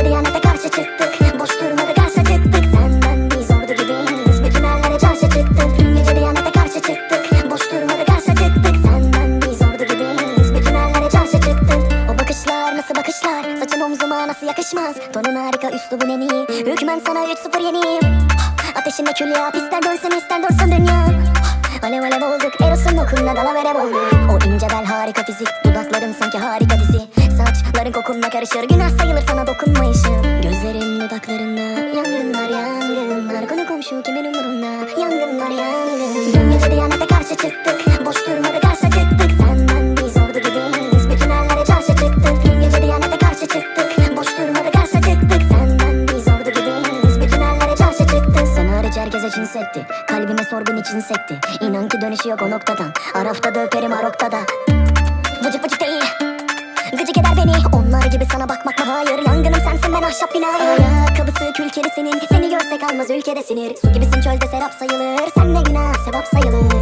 Bize bir yanete karşı çıktık. Boş durmadı karşı çıktık. Senden biz ordu gibiyiz Bütün yerlere karşı çıktık. Dün gece bir yanete karşı çıktık. Boş durmadı karşı çıktık. Senden biz ordu gibiyiz Bütün yerlere karşı çıktık. O bakışlar nasıl bakışlar? Saçın omzuma nasıl yakışmaz? Tonun harika üslubun en iyi. Hükmen sana 3-0 yeniyim. Ateşinde kül yap ister dönsün ister dursun dünya. Alev alev olduk Eros'un okuluna dalavere bulduk O ince bel harika fizik Dudakların sanki harika dizi Saçların kokunla karışır Günah sayılır sana dokunmayışım. Gözlerin dudaklarında Yangınlar yangınlar. Konu komşu kimin umurunda? Yangınlar yangın. Dün gece diyanete karşı çıktık Boş durmadı karşı çıktık. Senden biz ordu gibiyiz Bütün ellere çarşı çıktık. Dün gece diyanete karşı çıktık Boş durmadı karşı çıktık. Senden biz ordu gibiyiz Bütün ellere çarşı çıktık. Sen hariç herkese çin sekti Kalbime sorgun için sekti. İnan ki dönüşü yok o noktadan Arafta da öperim arokta da gibi sana bakmak mı? Hayır Yangınım sensin ben ahşap binayım Ayakkabısı külkeri senin Seni görsek almaz ülkede sinir. Su gibisin çölde serap sayılır. Sen ne günah sevap sayılır